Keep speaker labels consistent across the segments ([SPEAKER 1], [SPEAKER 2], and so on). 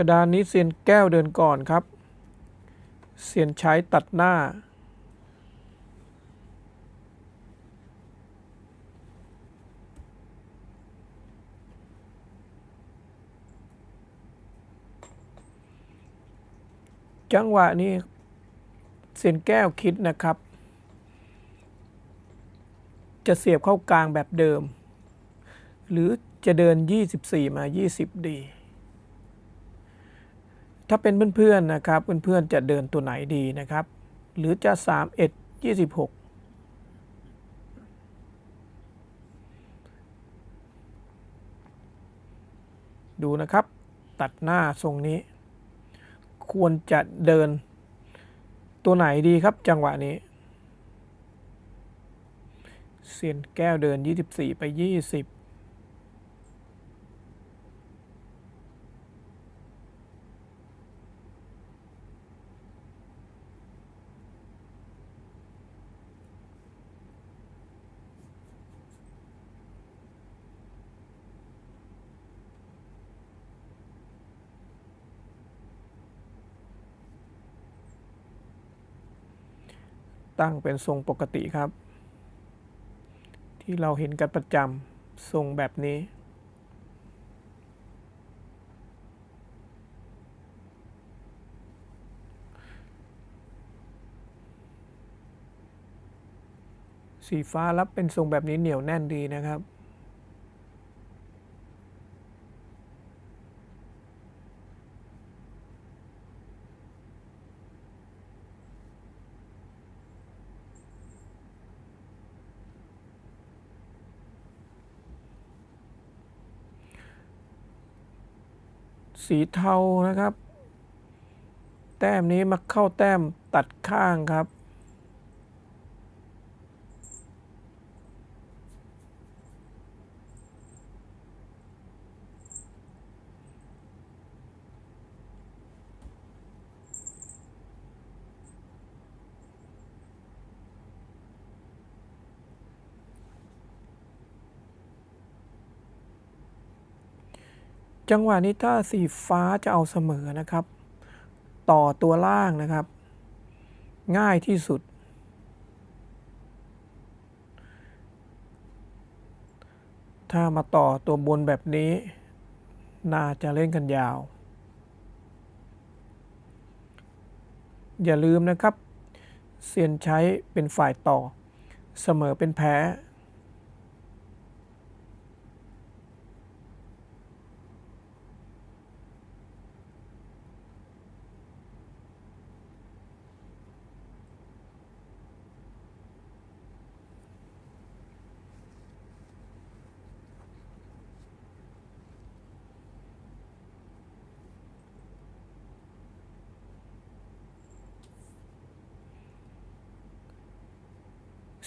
[SPEAKER 1] ระดานนี้เซียนแก้วเดินก่อนครับ เซียนใช้ตัดหน้า จังหวะนี้เซียนแก้วคิดนะครับ จะเสียบเข้ากลางแบบเดิม หรือจะเดิน 24 มา 20 ดี ถ้าเป็นเพื่อนๆนะครับเพื่อนๆจะเดินตัวไหนดีนะครับ หรือจะ31 26ดูนะครับตัดหน้าทรงนี้ ควรจะเดิน ตัวไหนดีครับจังหวะนี้เซียนแก้วเดิน 24 ไป 20 ตั้งเป็นทรงปกติครับ ที่เราเห็นกันประจำทรงแบบนี้ สีฟ้ารับเป็นทรงแบบนี้เหนียวแน่นดีนะครับ สีเทานะครับ แต้มนี้มาเข้าแต้มตัดข้างครับ จังหวะนี้ถ้าสีฟ้าจะเอาเสมอนะครับ ต่อตัวล่างนะครับ ง่ายที่สุด ถ้ามาต่อตัวบนแบบนี้ น่าจะเล่นกันยาว อย่าลืมนะครับ เซียนใช้เป็นฝ่ายต่อ เสมอเป็นแพ้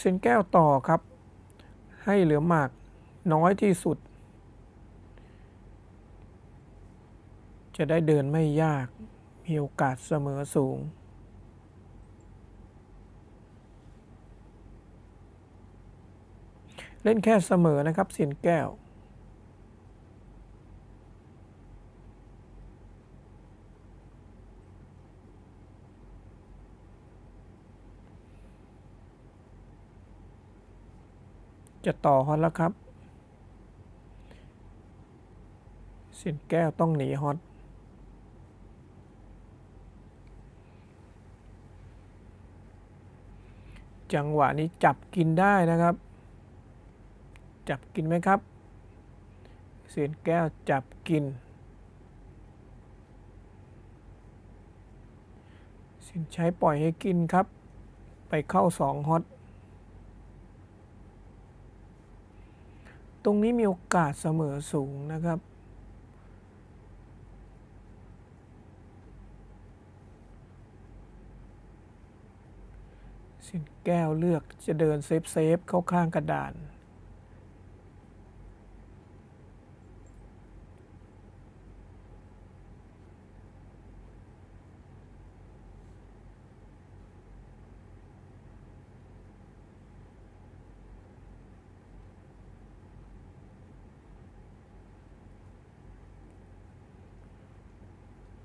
[SPEAKER 1] ส้นแก้วต่อครับ ให้เหลือหมากน้อยที่สุด จะได้เดินไม่ยาก มีโอกาสเสมอสูง เล่นแค่เสมอนะครับเสียนแก้ว จะต่อฮอตแล้วครับ เสียนแก้วต้องหนีฮอตจังหวะนี้จับกินได้นะครับ จับกินไหมครับ เสียนแก้วจับกินเสียนใช้ปล่อยให้กินครับ ไปเข้าสองฮอต ตรงนี้มีโอกาสเสมอสูงนะครับ สินแก้วเลือกจะเดินเซฟเซฟเข้าข้างกระดาน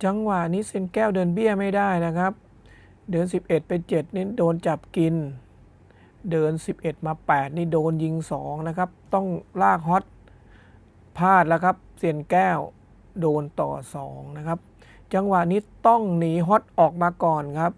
[SPEAKER 1] จังหวะนี้เซนแก้วเดินเบี้ยไม่ได้นะครับ เดิน 11 ไป 7 นี่โดนจับกิน เดิน 11 มา 8 นี่โดนยิง 2 นะครับ ต้องลากฮอตพลาดแล้วครับเซียนแก้วโดนต่อ 2 นะครับ จังหวะนี้ต้องหนีฮอตออกมาก่อนครับ